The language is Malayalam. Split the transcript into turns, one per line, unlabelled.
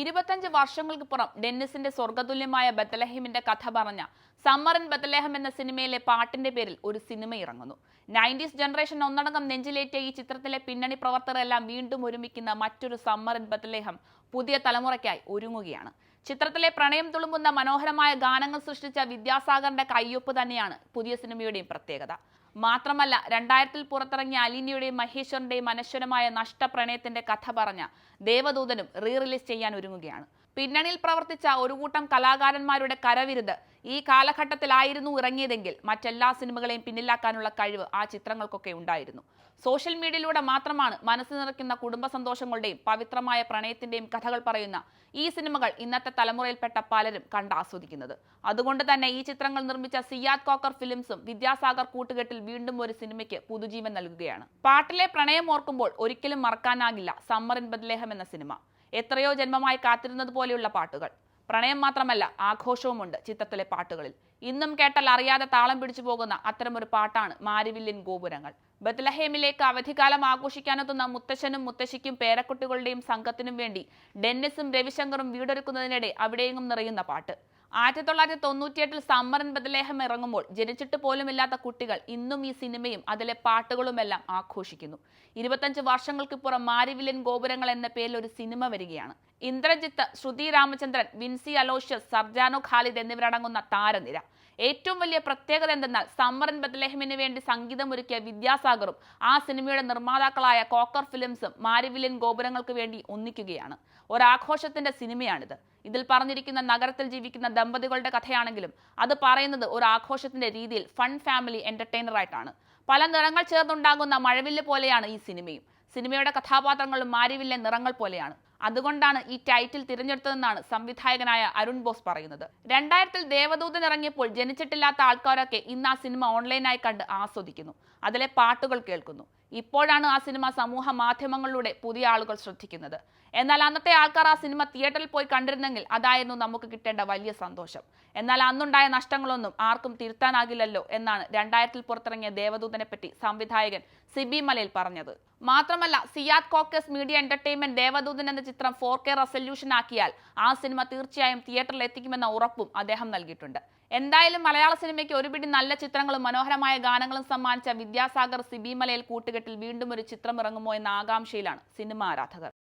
ഇരുപത്തഞ്ച് വർഷങ്ങൾക്ക് പുറം ഡെന്നിസിന്റെ സ്വർഗതുല്യമായ ബത്തലഹിമിന്റെ കഥ പറഞ്ഞ സമ്മർ ഇൻ ബത്തലഹം എന്ന സിനിമയിലെ പാട്ടിന്റെ പേരിൽ ഒരു സിനിമ ഇറങ്ങുന്നു. നയന്റീസ് ജനറേഷൻ ഒന്നടങ്കം നെഞ്ചിലേറ്റിയ ഈ ചിത്രത്തിലെ പിന്നണി പ്രവർത്തകരെല്ലാം വീണ്ടും ഒരുമിക്കുന്ന മറ്റൊരു സമ്മർ ഇൻ ബത്തലേഹം പുതിയ തലമുറയ്ക്കായി ഒരുങ്ങുകയാണ്. ചിത്രത്തിലെ പ്രണയം തുളുമ്പുന്ന മനോഹരമായ ഗാനങ്ങൾ സൃഷ്ടിച്ച വിദ്യാസാഗറിന്റെ കയ്യൊപ്പ് തന്നെയാണ് പുതിയ സിനിമയുടെയും പ്രത്യേകത. മാത്രമല്ല രണ്ടായിരത്തിൽ പുറത്തിറങ്ങിയ അലീനയുടെയും മഹേശ്വറിന്റെയും അനശ്വരമായ നഷ്ടപ്രണയത്തിന്റെ കഥ പറഞ്ഞ ദേവദൂതനും റീ റിലീസ് ചെയ്യാൻ ഒരുങ്ങുകയാണ്. പിന്നണിയിൽ പ്രവർത്തിച്ച ഒരു കൂട്ടം കലാകാരന്മാരുടെ കരവിരുത് ഈ കാലഘട്ടത്തിലായിരുന്നു ഇറങ്ങിയതെങ്കിൽ മറ്റെല്ലാ സിനിമകളെയും പിന്നിലാക്കാനുള്ള കഴിവ് ആ ചിത്രങ്ങൾക്കൊക്കെ ഉണ്ടായിരുന്നു. സോഷ്യൽ മീഡിയയിലൂടെ മാത്രമാണ് മനസ്സ് നിറയ്ക്കുന്ന കുടുംബ സന്തോഷങ്ങളുടെയും പവിത്രമായ പ്രണയത്തിന്റെയും കഥകൾ പറയുന്ന ഈ സിനിമകൾ ഇന്നത്തെ തലമുറയിൽപ്പെട്ട പലരും കണ്ട് ആസ്വദിക്കുന്നത്. അതുകൊണ്ട് തന്നെ ഈ ചിത്രങ്ങൾ നിർമ്മിച്ച സിയാദ് കോക്കർ ഫിലിംസും വിദ്യാസാഗർ കൂട്ടുകെട്ടിൽ വീണ്ടും ഒരു സിനിമയ്ക്ക് പുതുജീവൻ നൽകുകയാണ്. പാട്ടിലെ പ്രണയം ഓർക്കുമ്പോൾ ഒരിക്കലും മറക്കാനാകില്ല സമ്മർ ഇൻ ബദ്ലേഹം എന്ന സിനിമ. എത്രയോ ജന്മമായി കാത്തിരുന്നത് പോലെയുള്ള പാട്ടുകൾ. പ്രണയം മാത്രമല്ല ആഘോഷവുമുണ്ട് ചിത്രത്തിലെ പാട്ടുകളിൽ. ഇന്നും കേട്ടാൽ അറിയാതെ താളം പിടിച്ചു പോകുന്ന അത്തരമൊരു പാട്ടാണ് മാരിവില്ലിൻ ഗോപുരങ്ങൾ. ബത്ലഹേമിലേക്ക് അവധിക്കാലം ആഘോഷിക്കാനെത്തുന്ന മുത്തശ്ശനും മുത്തശ്ശിക്കും പേരക്കുട്ടികളുടെയും സംഘത്തിനും വേണ്ടി ഡെന്നിസും രവിശങ്കറും വീടൊരുക്കുന്നതിനിടെ അവിടെയെങ്ങും നിറയുന്ന പാട്ട്. ആയിരത്തി തൊള്ളായിരത്തി തൊണ്ണൂറ്റിയെട്ടിൽ സമ്മറിൻ ബദലേഹം ഇറങ്ങുമ്പോൾ ജനിച്ചിട്ട് പോലുമില്ലാത്ത കുട്ടികൾ ഇന്നും ഈ സിനിമയും അതിലെ പാട്ടുകളുമെല്ലാം ആഘോഷിക്കുന്നു. ഇരുപത്തഞ്ച് വർഷങ്ങൾക്കിപ്പുറം മാരിവില്ലൻ ഗോപുരങ്ങൾ എന്ന പേരിൽ ഒരു സിനിമ വരികയാണ്. ഇന്ദ്രജിത്ത് ശ്രുതി രാമചന്ദ്രൻ വിൻസി അലോഷ്യസ് സർജാനോ ഖാലിദ് എന്നിവരടങ്ങുന്ന താരനിര. ഏറ്റവും വലിയ പ്രത്യേകത എന്തെന്നാൽ സമ്മറിൻ ബദ്ലഹമിന് വേണ്ടി സംഗീതമൊരുക്കിയ വിദ്യാസാഗറും ആ സിനിമയുടെ നിർമ്മാതാക്കളായ കോക്കർ ഫിലിംസും മാരിവില്ലൻ ഗോപുരങ്ങൾക്ക് വേണ്ടി ഒന്നിക്കുകയാണ്. ഒരാഘോഷത്തിന്റെ സിനിമയാണിത്. ഇതിൽ പറഞ്ഞിരിക്കുന്ന നഗരത്തിൽ ജീവിക്കുന്ന ദമ്പതികളുടെ കഥയാണെങ്കിലും അത് പറയുന്നത് ഒരു ആഘോഷത്തിന്റെ രീതിയിൽ ഫൺ ഫാമിലി എന്റർടൈനർ ആയിട്ടാണ് പല നിറങ്ങൾ ചേർന്നുണ്ടാകുന്ന മഴവില്ല് പോലെയാണ് ഈ സിനിമയും. സിനിമയുടെ കഥാപാത്രങ്ങളും മാരിവില്ലെ നിറങ്ങൾ പോലെയാണ്. അതുകൊണ്ടാണ് ഈ ടൈറ്റിൽ തിരഞ്ഞെടുത്തതെന്നാണ് സംവിധായകനായ അരുൺ ബോസ് പറയുന്നത്. രണ്ടായിരത്തിൽ ദേവദൂതൻ ഇറങ്ങിയപ്പോൾ ജനിച്ചിട്ടില്ലാത്ത ആൾക്കാരൊക്കെ ഇന്ന് ആ സിനിമ ഓൺലൈനായി കണ്ട് ആസ്വദിക്കുന്നു. അതിലെ പാട്ടുകൾ കേൾക്കുന്നു. ഇപ്പോഴാണ് ആ സിനിമ സമൂഹ മാധ്യമങ്ങളിലൂടെ പുതിയ ആളുകൾ ശ്രദ്ധിക്കുന്നത്. എന്നാൽ അന്നത്തെ ആൾക്കാർ ആ സിനിമ തിയേറ്ററിൽ പോയി കണ്ടിരുന്നെങ്കിൽ അതായിരുന്നു നമുക്ക് കിട്ടേണ്ട വലിയ സന്തോഷം. എന്നാൽ അന്നുണ്ടായ നഷ്ടങ്ങളൊന്നും ആർക്കും തിരുത്താനാകില്ലല്ലോ എന്നാണ് രണ്ടായിരത്തിൽ പുറത്തിറങ്ങിയ ദേവദൂതനെ പറ്റി സംവിധായകൻ സിബി മലയിൽ പറഞ്ഞത്. മാത്രമല്ല സിയാദ് കോക്കസ് മീഡിയ എന്റർടൈൻമെന്റ് ദേവദൂതൻ എന്ന ചിത്രം ഫോർ കെ റെസൊല്യൂഷൻ ആക്കിയാൽ ആ സിനിമ തീർച്ചയായും തിയേറ്ററിൽ എത്തിക്കുമെന്ന ഉറപ്പും അദ്ദേഹം നൽകിയിട്ടുണ്ട്. എന്തായാലും മലയാള സിനിമയ്ക്ക് ഒരുപിടി നല്ല ചിത്രങ്ങളും മനോഹരമായ ഗാനങ്ങളും സമ്മാനിച്ച വിദ്യാസാഗർ സിബിമലയിൽ കൂട്ടുകെട്ടിൽ വീണ്ടും ഒരു ചിത്രം ഇറങ്ങുമോ എന്ന ആകാംക്ഷയിലാണ് സിനിമ ആരാധകർ.